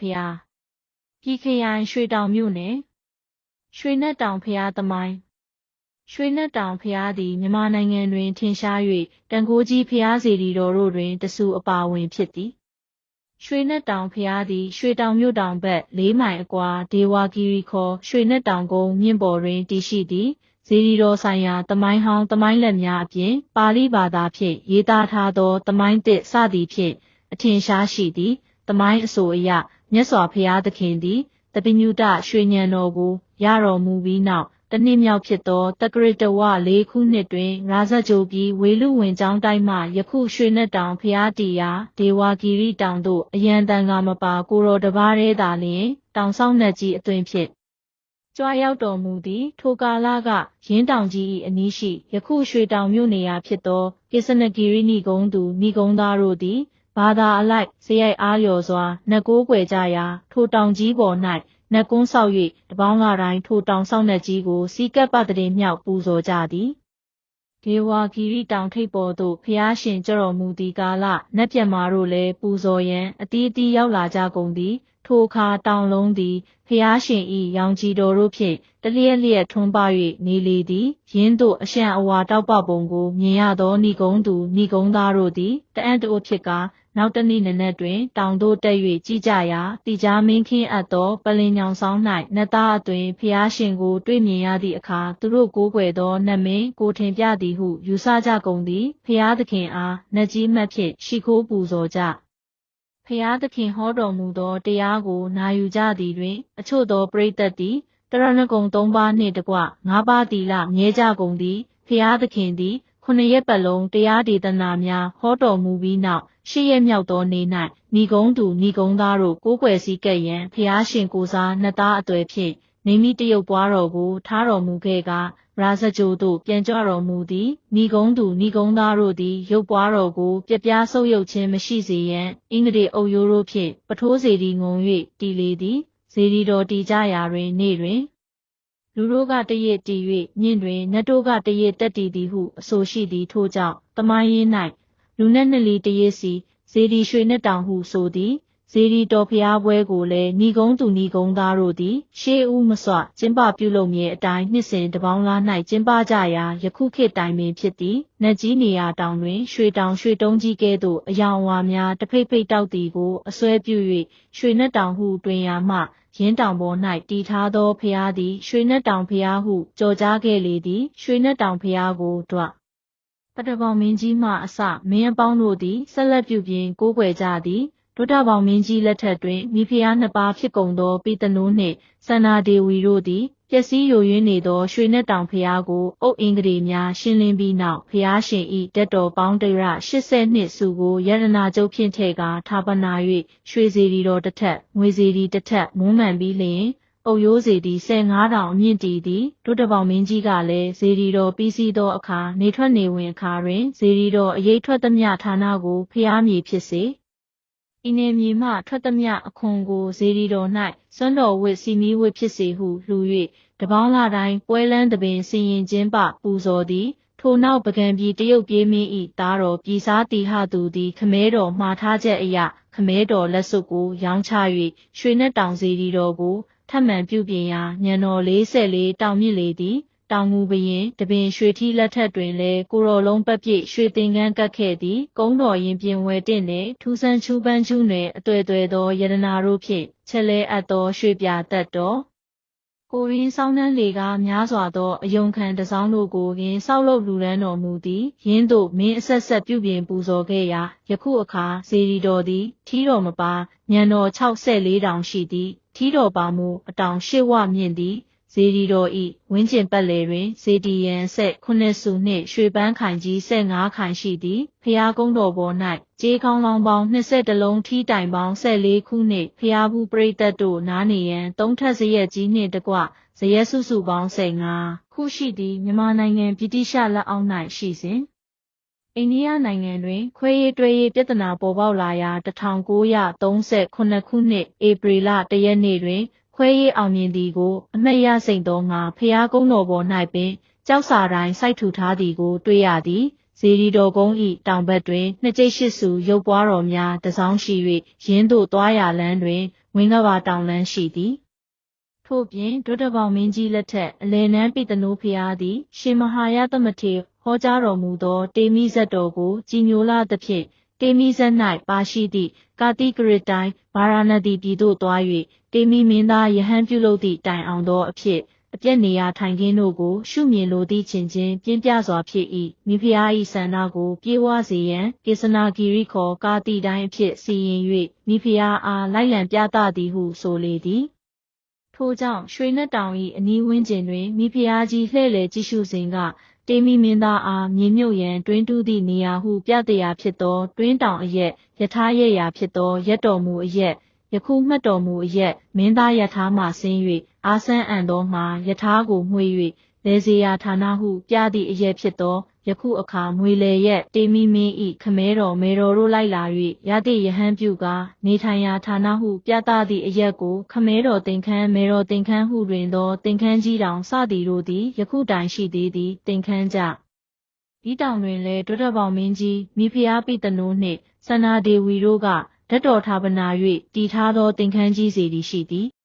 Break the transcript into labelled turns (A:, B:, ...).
A: ဖျားပြည်ခရိုင်ရွှေတောင်မြို့နယ်ရွှေနက်တောင်ဖျားသမိုင်းရွှေနက်တောင်ဖျားသည်မြန်မာနိုင်ငံတွင်ထင်ရှား၍တန်ခိုးကြီးဖျားစေတီတော်တို့တွင်တဆူအပါဝင်ဖြစ်သည်ရွှေနက်တောင်ဖျားသည်ရွှေတောင်မြို့တောင်ဘက်၄မိုင်အကွာဒေဝဂီရီခေါ်ရွှေနက်တောင်ကုန်းမြင့်ပေါ်တွင်တည်ရှိသည်ဇေဒီတော်ဆိုင်ရာတမိုင်းဟောင်းတမိုင်းလက်များအပြင်ပါဠိဘာသာဖြင့်ရေးသားထားသောတမိုင်းတစ်စသည်ဖြင့်အထင်ရှားရှိသည်တမိုင်းအဆိုအရ မြတ်စွာဘုရားသခင်သည်တပိညုတရွှေညံတော်ကိုရတော်မူပြီးနောက်တနှစ်မြောက်ဖြစ်သောတက္ကရတဝ၄ခုနှစ်တွင်ရာဇကြိုပြီးဝေလူဝင်ကျောင်းတိုင်းမှယခုရွှေနက်တောင်ဖျားတီယာဒေဝဂီရီတောင်သို့အယံတန်ကမပါကိုတော်တပါးရဲသာလျင်တောင်ဆောင်နှက်ကြီးအသွင်ဖြင့်ကြွားရောက်တော်မူသည်ထိုကာလကရင်းတောင်ကြီး၏အနီးရှိယခုရွှေတောင်မြို့နေရာဖြစ်သောကိစ္စနဂီရိနိဂုံးသူနိဂုံးသားတို့သည် ဘာသာအလိုက်ဇယိုက်အားလျော်စွာနှက်ကိုးကွယ်ကြရာ ထိုတောင်ကြီးပေါ်၌နှက်ကွန်းဆောက်၍တပေါင်းကတိုင်းထိုတောင်ဆောက်နှက်ကြီးကိုစီကပ်ပတရေမြောက်ပူဇော်ကြသည်ဒေဝဂီရီတောင်ထိပ်ပေါ်သို့ဖျားရှင်ကြတော်မူသည့်ကာလနတ်ပြတ်မာတို့လည်းပူဇော်ရန်အတီးအတီးရောက်လာကြကုန်သည် ထိုအခါတောင်လုံးသည်ဖျားရှင်ဤရောင်ကြီးတော်တို့ဖြင့်တလျက်လျက်ထွန်းပ၍နေလေသည်ရင်းတို့အရှံအဝါတောက်ပပုံကိုမြင်ရသောဏီကုံးသူဏီကုံးသားတို့သည်တအံ့တိုးဖြစ်ကာ နောက်တနေ့နနက်တွင်တောင်သို့တက်၍ကြည်ကြရာတိကြားမင်းခင်းအပ်သောပလင်ညောင်ဆောင်၌နတ်သားအသွင်ဖျားရှင်ကိုတွေ့မြင်ရသည့်အခါသူတို့ကိုးကွယ်သောနတ်မင်းကိုထင်ပြသည်ဟုယူဆကြကုန်သည်ဖျားသခင်အားနတ်ကြီးမှတ်ဖြင့်ရှိခိုးပူဇော်ကြဖျားသခင်ဟောတော်မူသောတရားကိုနာယူကြသည်တွင် အချို့သောပရိသတ်သည်တရဏဂုံ၃ပါးနှင့်တကွ၅ပါးတီလမြဲကြကုန်သည်ဖျားသခင်သည် ခုနှစ်ရက်ပတ်လုံးတရားဒေသနာများဟောတော်မူပြီးနောက်ရှစ်ရက်မြောက်သောနေ့၌ဏီကုံးသူဏီကုံးသားတို့ကိုးကွယ်စည်းကပ်ရန်ဖျားရှင်ကိုစားနှစ်သားအသွယ်ဖြင့်နေမိတရုပ်ပွားတော်ကိုထားတော်မူခဲ့ကရာဇကြိုသို့ပြန်ကြွတော်မူသည်ဏီကုံးသူဏီကုံးသားတို့သည်ရုပ်ပွားတော်ကိုပြပြဆုပ်ယုပ်ခြင်းမရှိစေရန်အင်္ဂတိအုပ်ရိုးတို့ဖြင့်ပထိုးစေတီငုံ၍တည်လေသည်ဇေဒီတော်တည်ကြရာတွင် နေ့တွင် လူတို့ကတရစ်တည်၍မြင့်တွင်နတ်တို့ကတရစ်တက်တည်သည်ဟုအဆိုရှိသည်ထို့ကြောင့်တမိုင်းရင်း၌လူနက်နှစ်လီတရစ်စီဇေဒီရွှေနှစ်တောင်ဟုဆိုသည် ဇေဒီတော်ဖျားပွဲကိုလည်းဏီကုံးသူဏီကုံးသားတို့သည်ရှေးဦးမစွကျင်းပပြုလုပ်မည်အတိုင်းနှစ်စဉ်တပေါင်းလား၌ကျင်းပကြရာယခုခေတ်တိုင်ပင်ဖြစ်သည်နတ်ကြီးနေရာတောင်တွင်ရွှေတောင်ရွှေတုံးကြီးကဲ့သို့အယောင်ဝါများတဖိတ်ဖိတ်တောက်သည်ကိုအစွဲပြု၍ရွှေနှက်တောင်ဟုတွင်ရာမှရင်းတောင်ပေါ်၌တည်ထားသောဖျားသည်ရွှေနှက်တောင်ဖျားဟုကြော်ကြားခဲ့လေသည်ရွှေနှက်တောင်ဖျားကိုတွပတဘောင်မင်းကြီးမှအစမင်းအပေါင်းတို့သည်ဆက်လက်ပြုပြင်ကိုးကွယ်ကြသည် ဒုတဘောင်မင်းကြီးလက်ထက်တွင်မိဖုရားနှစ်ပါးဖြစ်ကုန်သောပိတနိုးနှင့်စန္နာဒေဝီတို့သည်ပျက်စီးယိုယွင်းနေသောရွှေနှက်တောင်ဖျားကိုအုတ်အင်္ဂရီများရှင်းလင်းပြီးနောက်ဖျားရှင်ဤတက်တော်ပေါင်းတရ80နှစ်စုကိုယရနာကျုပ်ဖြင့်ထဲကထာပနာ၍ရွှေစီရီတော်တစ်ထက်ငွေစီရီတစ်ထက်မွမ်းမံပြီးလျင်အုပ်ရိုးစီသည်15တောင်အမြင့်တည်သည်ဒုတပေါင်မင်းကြီးကလည်းဇေဒီတော်ပြီးစီးသောအခါနေထွက်နေဝင်အခါတွင်ဇေဒီတော်အရေးထွက်သမျှဌာနကိုဖျားမြေဖြစ်စေ ဤနေမြေမှထွက်သမျှအခွန်ကိုဇေဒီတော်၌စွန်းတော်ဝစ်စီမီဝစ်ဖြစ်စေဟုလှူ၍တပေါင်းလာတိုင်းပွဲလန်းတပင်စင်ရင်ချင်းပပူဇော်သည်ထိုနောက်ပကံပြည်တရုတ်ပြေးမင်းဤသားတော်ပြည်စားတီဟသူသည်ခမဲတော်မှားထားချက်အရာခမဲတော်လက်စွပ်ကိုရောင်းချ၍ရွှေနှက်တောင်စီဒီတော်ကိုထပ်မံပြုပြင်ရာညံတော်44တောင်မြင့်လေသည် တောင်ငူဘရင်တပင်ရွှေထီးလက်ထက်တွင်လည်းကိုရော်လုံးပတ်ပြည့်ရွှေသင်္ကန်းကတ်ခဲ့သည်ကုန်းတော်ရင်ပြင်ဝဲတင့်နှင့်ထူးဆန်းချူပန်းချူးနယ်အတွေ့အသွဲသောယရနာတို့ဖြင့်ချက်လဲအပ်သောရွှေပြသက်တော်ကိုရင်းဆောင်းနှန်းလေကများစွာသောအယုံခံတစောင်းတို့ကိုရင်းဆောက်လုပ်လူရန်တော်မူသည်ရင်းတို့မင်းအဆက်ဆက်ပြုပြင်ပူဇော်ခဲ့ရာယခုအခါဇေဒီတော်သည်ထီးတော်မပါညံတော်64တောင်ရှိသည်ထီးတော်ပါမူအတောင်ရှေ့ဝမြင့်သည် ဇေဒီတော်ဤဝင်းကျင်ပတ်လည်တွင်ဇေဒီယန်ဆက်ခုနှစ်စုနှင့်ရွှေပန်းခိုင်ကြီးဆက်၅ခိုင်ရှိသည်ဖျားကုန်းတော်ပေါ်၌ကြေးကောင်းလောင်းပေါင်း20လုံးထီးတိုင်ပေါင်း14ခုနှင့်ဖျားဘူးပရိသတ်တို့နားနေရန်သုံးထပ်စရက်ကြီးနှင့်တကွဇရက်စုစုပေါင်း15ခုရှိသည်မြန်မာနိုင်ငံဗြိတိရှလက်အောက်၌ရှိစဉ်အိန္ဒိယနိုင်ငံတွင်ခွဲရေးတွဲရေးပြဿနာပေါ်ပေါက်လာရာ1938ခုနှစ်ဧပြီလ1ရက်နေ့တွင် ခွဲရေးအောင်မြင်သည်ကိုအမှတ်ရစိတ်သောငါဖျားကုန်းတော်ပေါ်၌ပင်ကြောက်စာတိုင်းစိုက်ထူထားသည်ကိုတွေ့ရသည်ဇေဒီတော်ကုန်းဤတောင်ဘက်တွင်နှစ်ကျိတ်ရှိစုရုပ်ပွားတော်များတစောင်းရှိ၍ရင်းသို့သွားရလမ်းတွင်ဝင်းကဘာတောင်လန်းရှိသည်ထို့ပြင်ဒုတဘောင်မင်းကြီးလက်ထက်အလေနန်းပိတနိုးဖျားသည် ရှင်မဟာရသမထေဟောကြားတော်မူသော တေမိဇတ်တော်ကိုကြည်ညိုလာသဖြင့် တေမိဇတ်၌ပါရှိသည့်ကာတိကရစ်တိုင်းဗာရာဏသီပြည်သို့သွား၍တေမိမင်းသားယဟန်ပြုလုပ်သည့်တိုင်အောင်သောအဖြစ်အပြက်နေရာထိုင်ခင်းတို့ကို ရှုမြင်လိုသည့်ချင်းချင်းပြင်းပြစွာဖြစ်၏မိဖုရား၏ဆန္ဒကို ပြေဝစေရန်ကေစနာဂီရိခေါ်ကာတိတိုင်းအဖြစ်စီရင်၍မိဖုရားအားလိုက်လံပြသသည်ဟုဆိုလေသည်ထို့ကြောင့်ရွှေနှက်တောင်၏အနီးဝန်းကျင်တွင်မိဖုရားကြီးလှည့်လည်ကြည့်ရှုစဉ်က တေမီမင်းသားအားမြေမြုပ်ရန်တွင်းတူးသည့်နေရာဟုပြတရာဖြစ်သော တွင်းတောင်အရက်ယထာရဲ့ရာဖြစ်သောရက်တော်မူအရက်ယခုမှတ်တော်မူအရက်မင်းသားယထာမှဆင်း၍အာဆန်းအံသောမှာယထာကိုမှွေ၍လေစေရာဌာနဟုပြသည့်အရက်ဖြစ်သော ယခုအခါမွေလေရက်တေမီမင်းဤခမဲတော်မေတော်တို့လိုက်လာ၍ရသည့်ယဟန်ပြုကာနေထိုင်ရာဌာနဟုပြသသည့်အရက်ကိုခမဲတော်တင်ခန်းမေတော်တင်ခန်းဟုတွင်သောတင်ခန်းကြီးတောင်စသည်တို့သည်ယခုတိုင်ရှိသေးသည်တင်ခန်းကြဒီတောင်တွင်လည်းဒွတ်တပေါင်မင်းကြီးမိဖုရားပိတနိုးနှင့်စန္နာဒေဝီတို့ကဓာတ်တော်ဌာပနာ၍တည်ထားသောသင်္ခန်းကြီးစီသည်ရှိသည်